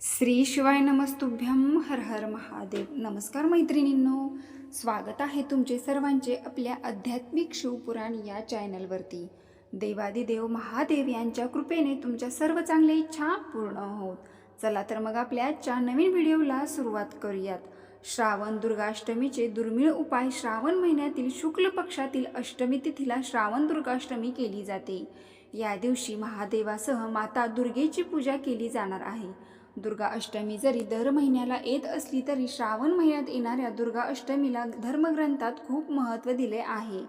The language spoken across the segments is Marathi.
श्री शिवाय नमस्तुभ्यम हर हर महादेव. नमस्कार मैत्रिणींनो. स्वागत आहे तुमचे सर्वांचे आपल्या आध्यात्मिक शिवपुराण या चॅनलवरती. देवादिदेव महादेव यांच्या कृपेने तुमच्या सर्व चांगल्या इच्छा पूर्ण होत. चला तर मग आपल्या आजच्या नवीन व्हिडिओला सुरुवात करूयात. श्रावण दुर्गाष्टमीचे दुर्मिळ उपाय श्रावण महिन्यातील शुक्ल पक्षातील अष्टमी तिथीला श्रावण दुर्गाष्टमी केली जाते. या दिवशी महादेवासह माता दुर्गेची पूजा केली जाणार आहे. दुर्गा अष्टमी जरी दर महिन्याला येत असली तरी श्रावण महिन्यात येणाऱ्या दुर्गा अष्टमीला धर्मग्रंथात खूप महत्त्व दिले आहे.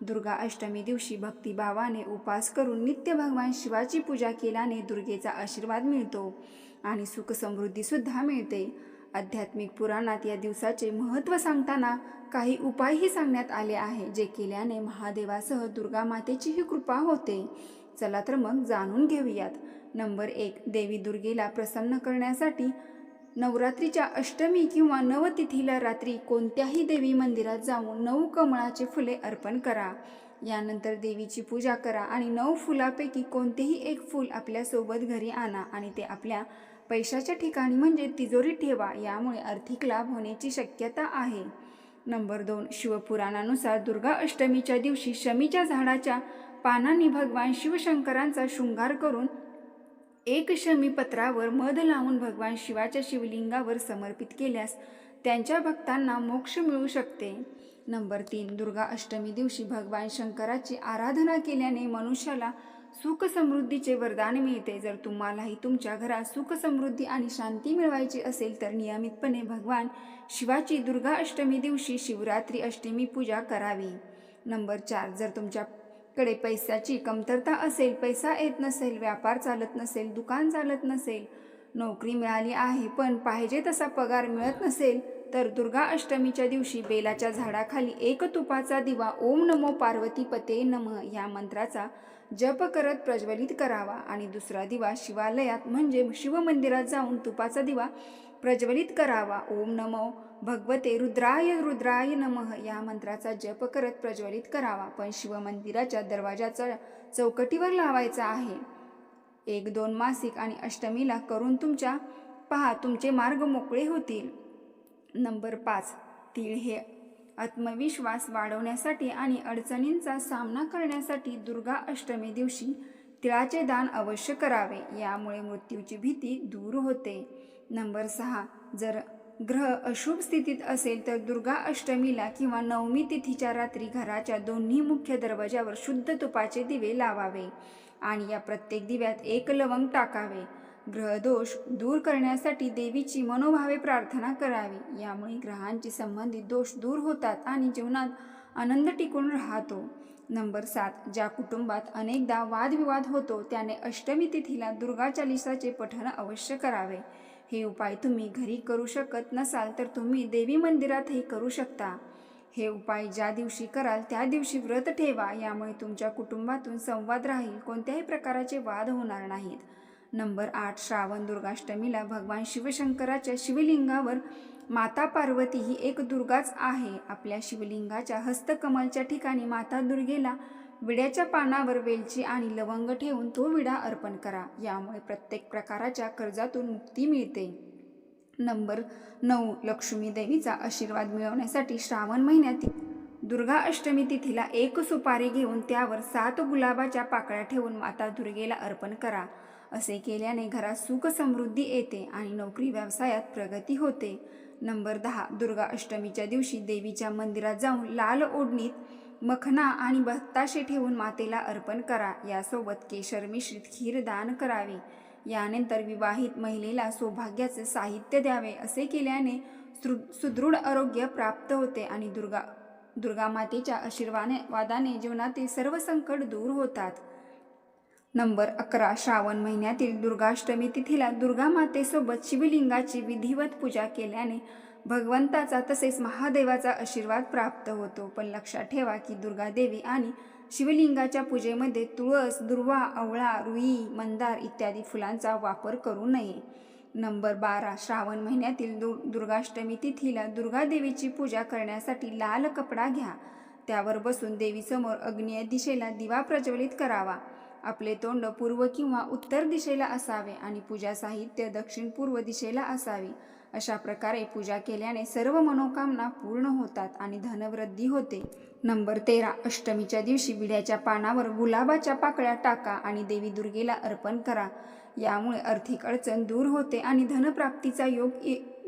दुर्गा अष्टमी दिवशी भक्तिभावाने उपास करून नित्य भगवान शिवाची पूजा केल्याने दुर्गेचा आशीर्वाद मिळतो आणि सुख समृद्धीसुद्धा मिळते. आध्यात्मिक पुराणात या दिवसाचे महत्त्व सांगताना काही उपायही सांगण्यात आले आहे जे केल्याने महादेवासह दुर्गा मातेचीही कृपा होते. चला तर मग जाणून घेऊयात. नंबर एक देवी दुर्गेला प्रसन्न करण्यासाठी नवरात्रीच्या अष्टमी किंवा नवतिथीला रात्री कोणत्याही देवी मंदिरात जाऊन नऊ कमळाचे फुले अर्पण करा. यानंतर देवीची पूजा करा आणि नऊ फुलापैकी कोणतेही एक फूल आपल्यासोबत घरी आणा आणि ते आपल्या पैशाच्या ठिकाणी म्हणजे तिजोरीत ठेवा यामुळे आर्थिक लाभ होण्याची शक्यता आहे. नंबर दोन शिवपुराणानुसार दुर्गा अष्टमीच्या दिवशी शमीच्या झाडाच्या पानांनी भगवान शिवशंकरांचा शृंगार करून एक शमी पत्रावर मध लावून भगवान शिवाच्या शिवलिंगावर समर्पित केल्यास त्यांच्या भक्तांना मोक्ष मिळू शकते. नंबर तीन दुर्गा अष्टमी दिवशी भगवान शंकराची आराधना केल्याने मनुष्याला सुख समृद्धीचे वरदान मिळते. जर तुम्हालाही तुमच्या घरात सुख समृद्धी आणि शांती मिळवायची असेल तर नियमितपणे भगवान शिवाची दुर्गा अष्टमी दिवशी शिवरात्री अष्टमी पूजा करावी. नंबर चार जर तुमच्या कडे पैशाची कमतरता असेल पैसा येत नसेल व्यापार चालत नसेल दुकान चालत नसेल नोकरी मिळाली आहे पण पाहिजे तसा पगार मिळत नसेल तर दुर्गा अष्टमीच्या दिवशी बेलाच्या झाडाखाली एक तुपाचा दिवा ओम नमो पार्वती पते नम या मंत्राचा जप करत प्रज्वलित करावा. आणि दुसरा दिवा शिवालयात म्हणजे शिवमंदिरात जाऊन तुपाचा दिवा प्रज्वलित करावा. ओम नमो भगवते रुद्राय रुद्राय नमः. या मंत्राचा जप करत प्रज्वलित करावा. पण शिवमंदिराच्या दरवाजाचा चौकटीवर लावायचा आहे. एक दोन मासिक आणि अष्टमीला करून तुमच्या पहा तुमचे मार्ग मोकळे होतील. नंबर पाच. तीळ हे आत्मविश्वास वाढवण्यासाठी आणि अडचणींचा सामना करण्यासाठी दुर्गा अष्टमी दिवशी तिळाचे दान अवश्य करावे यामुळे मृत्यूची भीती दूर होते. नंबर सहा जर ग्रह अशुभ स्थितीत असेल तर दुर्गा अष्टमीला किंवा नवमी तिथीच्या रात्री घराच्या दोन्ही मुख्य दरवाजावर शुद्ध तुपाचे दिवे लावावे आणि या प्रत्येक दिव्यात एक लवंग टाकावे. ग्रहदोष दूर करण्यासाठी देवीची मनोभावे प्रार्थना करावी यामुळे ग्रहांची संबंधित दोष दूर होतात आणि जीवनात आनंद टिकून राहतो. नंबर सात ज्या कुटुंबात अनेकदा वादविवाद होतो त्याने अष्टमी तिथीला दुर्गा चालिसाचे पठण अवश्य करावे. हे उपाय तुम्ही घरी करू शकत नसाल तर तुम्ही देवी मंदिरातही करू शकता. हे उपाय ज्या दिवशी कराल त्या दिवशी व्रत ठेवा. यामुळे तुमच्या कुटुंबातून संवाद राहील कोणत्याही प्रकाराचे वाद होणार नाहीत. नंबर आठ श्रावण दुर्गाष्टमीला भगवान शिवशंकराच्या शिवलिंगावर माता पार्वती ही एक दुर्गाच आहे. आपल्या शिवलिंगाच्या हस्तकमलच्या ठिकाणी माता दुर्गेला विड्याच्या पानावर वेलची आणि लवंग ठेवून तो विडा अर्पण करा. यामुळे प्रत्येक प्रकाराच्या कर्जातून मुक्ती मिळते. नंबर नऊ. लक्ष्मी देवीचा आशीर्वाद मिळवण्यासाठी श्रावण महिन्यात दुर्गा अष्टमी तिथीला एक सुपारी घेऊन त्यावर सात गुलाबाच्या पाकळ्या ठेवून माता दुर्गेला अर्पण करा. असे केल्याने घरात सुख समृद्धी येते आणि नोकरी व्यवसायात प्रगती होते. नंबर दहा दुर्गा अष्टमीच्या दिवशी देवीच्या मंदिरात जाऊन लाल ओढणीत मखना आणि बत्ताशे ठेवून मातेला अर्पण करा. यासोबत केशर मिश्रित खीर दान करावे. यानंतर विवाहित महिलेला सौभाग्याचे साहित्य द्यावे असे केल्याने सु सुदृढ आरोग्य प्राप्त होते आणि दुर्गा दुर्गा मातेच्या आशीर्वाने वादाने जीवनातील सर्व संकट दूर होतात. नंबर अकरा. श्रावण महिन्यातील दुर्गाष्टमी तिथीला दुर्गा मातेसोबत शिवलिंगाची विधिवत पूजा केल्याने भगवंताचा तसेच महादेवाचा आशीर्वाद प्राप्त होतो. पण लक्षात ठेवा की दुर्गादेवी आणि शिवलिंगाच्या पूजेमध्ये तुळस दुर्वा आवळा रुई मंदार इत्यादी फुलांचा वापर करू नये. नंबर बारा. श्रावण महिन्यातील दु दुर्गाष्टमी तिथीला दुर्गादेवीची पूजा करण्यासाठी लाल कपडा घ्या. त्यावर बसून देवीसमोर अग्नीय दिशेला दिवा प्रज्वलित करावा. आपले तोंड पूर्व किंवा उत्तर दिशेला असावे आणि पूजा साहित्य दक्षिण पूर्व दिशेला असावे. अशा प्रकारे पूजा केल्याने सर्व मनोकामना पूर्ण होतात आणि धनवृद्धी होते. नंबर तेरा. अष्टमीच्या दिवशी विड्याच्या पानावर गुलाबाच्या पाकळ्या टाका आणि देवी दुर्गेला अर्पण करा. यामुळे आर्थिक अडचण दूर होते आणि धनप्राप्तीचा योग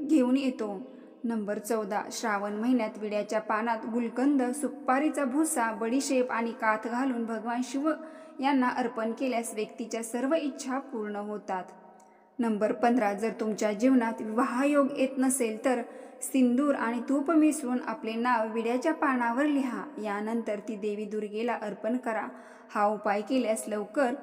घेऊन येतो. नंबर चौदा. श्रावण महिन्यात विड्याच्या पानात गुलकंद सुपारीचा भुसा बडीशेप आणि काथ घालून भगवान शिव यांना अर्पण केल्यास व्यक्तीच्या सर्व इच्छा पूर्ण होतात. नंबर पंधरा जर तुमच्या जीवनात विवाहयोग येत नसेल तर सिंदूर आणि तूप मिसळून आपले नाव विड्याच्या पानावर लिहा. यानंतर ती देवी दुर्गेला अर्पण करा. हा उपाय केल्यास लवकर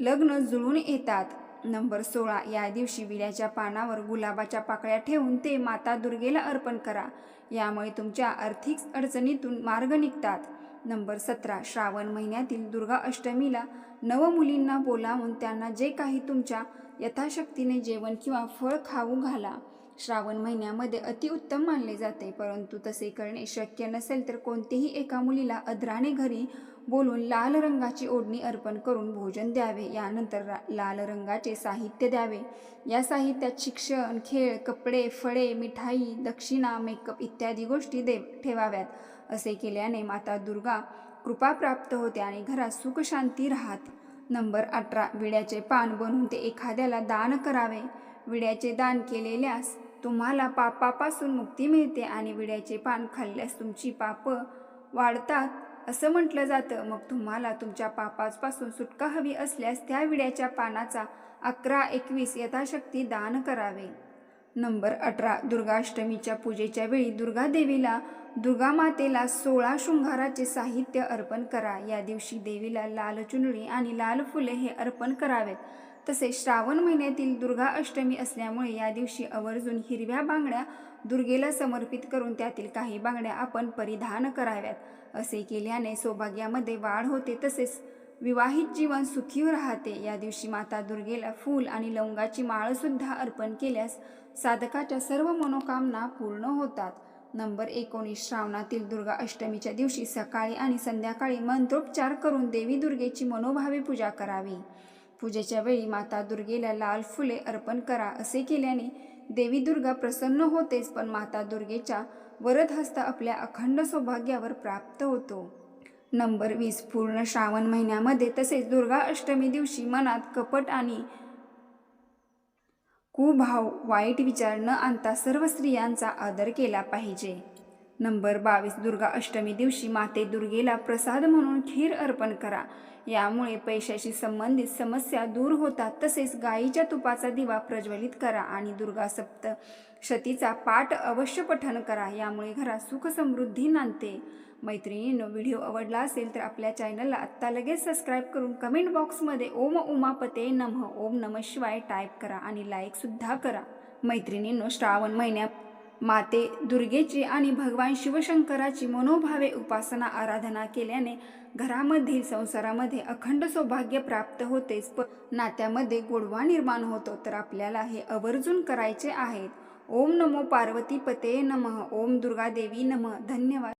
लग्न जुळून येतात. नंबर सोळा या दिवशी विड्याच्या पानावर गुलाबाच्या पाकळ्या ठेवून ते माता दुर्गेला अर्पण करा. यामुळे तुमच्या आर्थिक अडचणीतून मार्ग निघतात. नंबर सतरा श्रावण महिन्यातील दुर्गा अष्टमीला नव मुलींना बोलावून त्यांना जे काही तुमच्या यथाशक्तीने जेवण किंवा फळ खाऊ घाला. श्रावण महिन्यामध्ये अतिउत्तम मानले जाते परंतु तसे करणे शक्य नसेल तर कोणतेही एका मुलीला अधराने घरी बोलून लाल रंगाची ओढणी अर्पण करून भोजन द्यावे. यानंतर रा- लाल रंगाचे साहित्य द्यावे. या साहित्यात शिक्षण खेळ कपडे फळे मिठाई दक्षिणा मेकअप इत्यादी गोष्टी दे ठेवाव्यात. असे केल्याने माता दुर्गा कृपा प्राप्त होते आणि घरात सुखशांती राहत. नंबर अठरा. विड्याचे पान बनवून ते एखाद्याला दान करावे. विड्याचे दान केलेल्यास तुम्हाला पापापासून मुक्ती मिळते आणि विड्याचे पान खाल्ल्यास तुमची पाप वाढतात. असं म्हटलं जातं. मग तुम्हाला तुमच्या पापाजपासून सुटका हवी असल्यास त्या विड्याच्या पानाचा अकरा एकवीस यथाशक्ती दान करावे. नंबर अठरा. दुर्गाष्टमीच्या पूजेच्या वेळी दुर्गादेवीला दुर्गामातेला दुर्गा मातेला सोळा शृंगाराचे साहित्य अर्पण करा. या दिवशी देवीला लाल चुनरी आणि लाल फुले हे अर्पण करावेत. तसेच श्रावण महिन्यातील दुर्गा अष्टमी असल्यामुळे या दिवशी आवर्जून हिरव्या बांगड्या दुर्गेला समर्पित करून त्यातील काही बांगड्या आपण परिधान कराव्यात. असे केल्याने सौभाग्यामध्ये वाढ होते. तसेच विवाहित जीवन सुखी राहते. या दिवशी माता दुर्गेला फूल आणि लवंगाची माळसुद्धा अर्पण केल्यास साधकाच्या सर्व मनोकामना पूर्ण होतात. नंबर एकोणीस श्रावणातील दुर्गा अष्टमीच्या दिवशी सकाळी आणि संध्याकाळी मंत्रोपचार करून देवी दुर्गेची मनोभावे पूजा करावी. पूजेच्या वेळी माता दुर्गेला लाल फुले अर्पण करा असे केल्याने देवी दुर्गा प्रसन्न होतेच पण माता दुर्गेच्या वरद हस्त आपल्या अखंड सौभाग्यावर प्राप्त होतो. नंबर वीस पूर्ण श्रावण महिन्यामध्ये तसेच दुर्गा अष्टमी दिवशी मनात कपट आणि कुभाव वाईट विचार न आणता सर्व स्त्रियांचा आदर केला पाहिजे. नंबर बावीस दुर्गा अष्टमी दिवशी माते दुर्गेला प्रसाद म्हणून खीर अर्पण करा. यामुळे पैशाशी संबंधित समस्या दूर होतात. तसेच गाईच्या तुपाचा दिवा प्रज्वलित करा आणि दुर्गा सप्त शतीचा पाठ अवश्य पठन करा. यामुळे घरात सुख समृद्धी नांदते. मैत्रिणींनो व्हिडिओ आवडला असेल तर आपल्या चॅनलला आत्ता लगेच सबस्क्राईब करून कमेंट बॉक्समध्ये ओम उमापते नमः. ओम नम शिवाय टाईप करा आणि लाईकसुद्धा करा. मैत्रिणींनो श्रावण महिन्यात माते दुर्गेची आणि भगवान शिवशंकराची मनोभावे उपासना आराधना केल्याने घरामधील संसारामध्ये अखंड सौभाग्य प्राप्त होतेच. पण नात्यामध्ये गोडवा निर्माण होतो तर आपल्याला हे आवर्जून करायचे आहेत. ओम नमो पार्वती पते नमः. ओम दुर्गा देवी नमः. धन्यवाद.